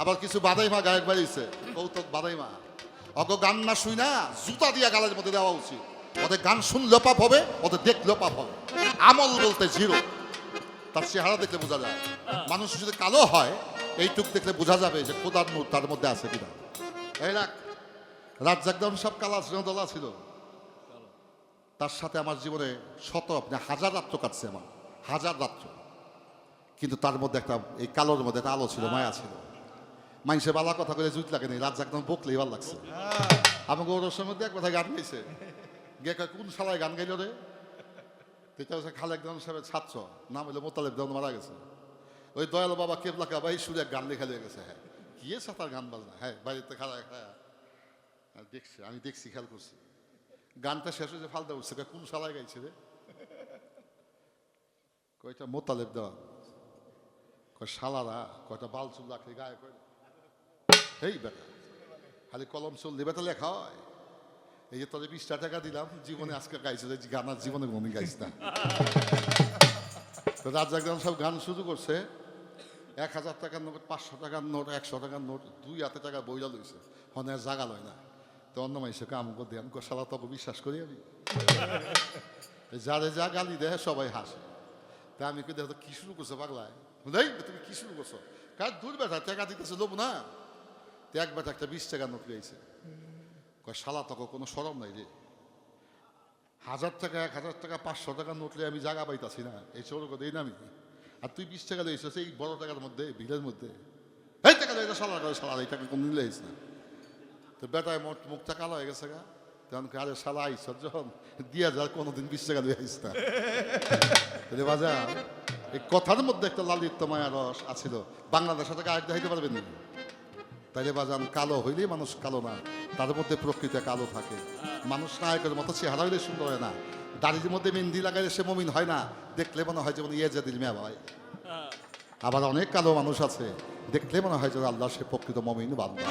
আবার কিছু বাদাইমা গায়ক বাজিয়েছে কৌতুক বাদাইমা। অগ গান না শুই না, জুতা দিয়া গালের মধ্যে দেওয়া উচিত। ওদের গান শুনলে পাপ হবে, ওদের দেখলেও পাপ হবে। আমল বলতে জিরো। তার চেহারা দেখলে বোঝা যায়। মানুষ যদি কালো হয়, এইটুক দেখলে বোঝা যাবে যে খোদার নূর তার মধ্যে আছে কিনা। এই রাখ। রাত একদম সব কালা দলা ছিল। তার সাথে আমার জীবনে শত আপনি হাজার রাত্র কাটছে আমার। হাজার রাত্র। কিন্তু তার মধ্যে একটা, এই কালোর মধ্যে একটা আলো ছিল, মায়া ছিল। মানুষের বালা কথা বলে জুত লাগে নি রাত একদম বকলেই ভালো লাগছে। আমাকে ওর মধ্যে এক কথা গান গাইছে। গে কোন শালায় গান গাইল রে? এটা হচ্ছে খালেক দেওয়ান সাহেবের ছাত্র, নাম হলো মোতালেব দেওয়ান, মারা গেছে। ওই দয়াল বাবা কেবলা কাবা এই সুরে গান লেখা লেগে গেছে হ্যাঁ। কি এসে তার গান বাজনা হ্যাঁ বাড়িতে খাড়া হ্যাঁ দেখছি, আমি দেখছি, খেয়াল করছি। গানটা শেষ হয়েছে, ফালতা উঠছে কোন শালায় গাইছে রে? কয়টা মোতালেব দেওয়া কয়, শালারা, কয়টা বাল চুল রাখলে গায়ে কয় এই বেটা খালি কলম চুল দিবে তো লেখা হয়। এই যে তোদের বিশটা টাকা দিলাম, জীবনে আজকে গাইছে গানার জীবনে কোনদিন গাইছ না। তো একদম সব গান শুরু করছে, এক হাজার টাকার নোট, পাঁচশো টাকার নোট, একশো টাকার নোট, দুই হাতে টাকা বইলা লইছে। হনে জাগা লয় না। তো অন্য মানুষে কাম করে দেন সালা তোকে বিশ্বাস করি আমি। যারে যা গালি দেয়, সবাই হাসে। তা আমি কিন্তু দেখো কি শুরু করছ পাগলায়? তুমি কি শুরু করছ? কার দূর বেটা, টাকা দিতেছে লোক না। তো এক বেটা একটা বিশ টাকা নোট কয়, শালা তখন কোনো সরম নাই রে? হাজার টাকা, এক হাজার টাকা, পাঁচশো টাকা নোটলে আমি জায়গা পাইতাছি না। এই চোর দেই না আমি। আর তুই বিশ টাকা লইছিস এই বড় টাকার মধ্যে ভিড়ের মধ্যে। এই টাকা লইছে সালা করে সালা এই টাকা কোন লইস না। তো বেটায় মোট, মুখটা কালো হয়ে গেছে গা। তখন আরে শালা, আইস যখন দিয়া যা, কোনোদিন বিশ টাকা দিয়ে আইস না। রে বাজা এই কথার মধ্যে একটা লালিত্য মায়া রস আছিল। বাংলাদেশের টাকা আরেক দেখাইতে পারবেন না। তাইলে বাজান কালো হইলেই মানুষ কালো না তার মধ্যে প্রকৃতি কালো থাকে। মানুষ নায়কের মতো চেহারা হইলে সুন্দর হয় না। দাড়ির মধ্যে মেহেন্দি লাগাইলে সে মমিন হয় না। দেখলে মনে হয় যেমন ইয়ে দিল মেয়া ভাই। আবার অনেক কালো মানুষ আছে। দেখলে মনে হয় যে আল্লাহ সে প্রকৃত মমিন বান্দা।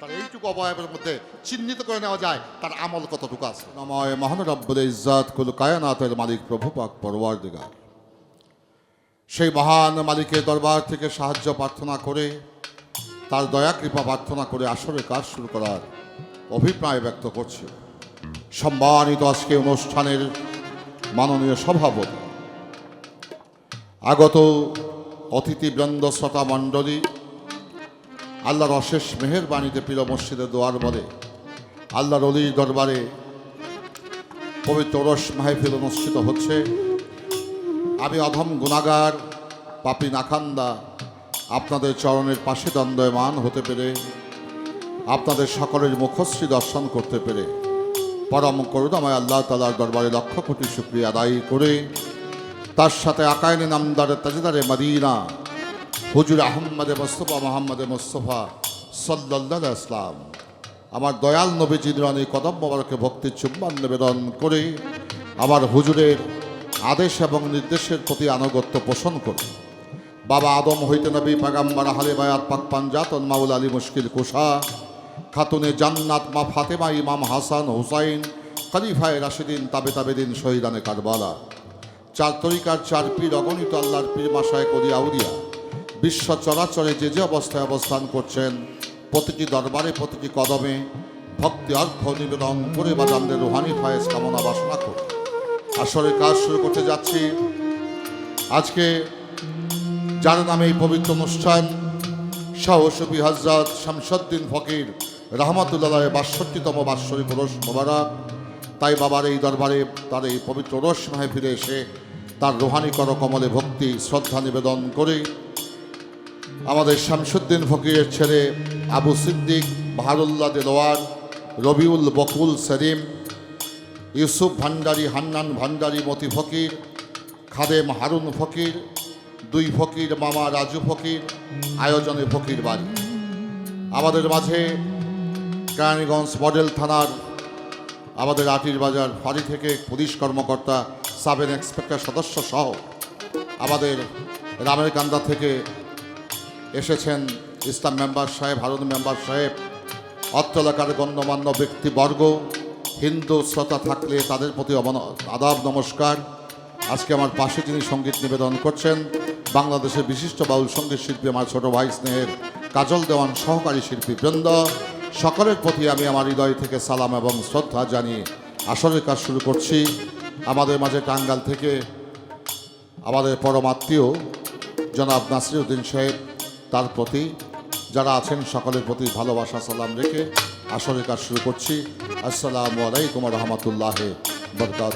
তার এইটুকু অবয়বের মধ্যে চিহ্নিত করে নেওয়া যায় তার আমল কতটুকু আছে। নময় মহান রব্বুল ইজ্জাত কুল কায়নাতের মালিক প্রভু পাক পরওয়ার দিগার সেই মহান মালিকের দরবার থেকে সাহায্য প্রার্থনা করে তার দয়া, কৃপা, প্রার্থনা করে আসরের কাজ শুরু করার অভিপ্রায় ব্যক্ত করছে। সম্মানিত আজকে অনুষ্ঠানের মাননীয় সভাপতি, আগত অতিথিবৃন্দ শ্রোতা মণ্ডলী, আল্লাহর অশেষ মেহেরবাণীতে প্রিয় মসজিদে দোয়ার বলে আল্লাহর অলির দরবারে পবিত্র রস মাহফিল অনুষ্ঠিত হচ্ছে। আমি অধম গুণাগার পাপি নাখান্দা আপনাদের চরণের পাশে দ্বন্দ্বয়মান হতে পেরে, আপনাদের সকলের মুখশ্রী দর্শন করতে পেরে, পরম করুণাময় আল্লাহ তালার দরবারে লক্ষ কোটি শুক্রিয়া আদায় করে, তার সাথে আকায়নে নামদারে তাজেদারে মদিনা, হুজুর আহম্মদে মোস্তফা, মোহাম্মদে মোস্তফা সাল্লাহ ইসলাম আমার দয়াল নবীজির রানী কদম মোবারকে ভক্তির চুম্বন নিবেদন করে, আমার হুজুরের আদেশ এবং নির্দেশের প্রতি আনুগত্য পোষণ করে। বাবা আদম হইতে নবী পাগাম্বার হালে বায়াত পাক পাঞ্জাতন মাউল আলী মুশকিল কুষা খাতুনে জান্নাত মা ফাতেমা ইমাম হাসান হুসাইন, খলিফায় রাশিদিন তাবে তাবেদিন শহীদানে কারবালা। চার তরিকার চার পীর অগণিত আল্লাহর পীর মাসায় করি আউরিয়া বিশ্ব চরাচরে যে যে অবস্থায় অবস্থান করছেন, প্রতিটি দরবারে, প্রতিটি কদমে ভক্তি অর্ঘ নিবেদন করে বাজানদের রুহানি ফায়েজ কামনা, বাসনা করে আসলে কাজ শুরু করতে যাচ্ছি। আজকে যার নামে এই পবিত্র অনুষ্ঠান সাহসবী হজরত শামসুদ্দিন ফকির রহমতুল্লাহ বাষট্টিতম বাৎসরিক রোশ মোবারক। তাই বাবার এই দরবারে তার এই পবিত্র রোশ মাহফিলে এসে তার রোহানি কর কমলে ভক্তি, শ্রদ্ধা নিবেদন করে আমাদের শামসুদ্দিন ফকিরের ছেলে আবু সিদ্দিক বাহারুল্লাহ দেলোয়ার, রবিউল বকুল সেলিম ইউসুফ ভান্ডারি, হান্নান ভান্ডারি মতি ফকির, খাদেম হারুন ফকির দুই ফকির মামা রাজু ফকির, আয়োজনে ফকির বাড়ি। আমাদের মাঝে কেরানীগঞ্জ মডেল থানার আমাদের আটির বাজার ফাঁড়ি থেকে পুলিশ কর্মকর্তা সাব ইন্সপেক্টর সদস্য সহ আমাদের রামের কান্দা থেকে এসেছেন ইসলাম মেম্বার সাহেব, হারুন মেম্বার সাহেব। অত্র এলাকার গণ্যমান্য ব্যক্তিবর্গ, হিন্দু শ্রোতা থাকলে তাদের প্রতি আদাব নমস্কার। আজকে আমার পাশে যিনি সংগীত নিবেদন করছেন বাংলাদেশের বিশিষ্ট বাউল সংগীত শিল্পী আমার ছোট ভাই স্নেহের কাজল দেওয়ান সহকারী শিল্পী বৃন্দ। সকলের প্রতি আমি আমার হৃদয় থেকে সালাম এবং শ্রদ্ধা জানিয়ে আসরের কাজ শুরু করছি। আমাদের মাঝে টাঙ্গাল থেকে আমাদের পরমাত্মীয় জনাব নাসিরুদ্দিন সাহেব তার প্রতি, যারা আছেন সকলের প্রতি ভালোবাসা, সালাম রেখে আসরের কাজ শুরু করছি। আসসালামু আলাইকুম রহমতুল্লাহ বরকাত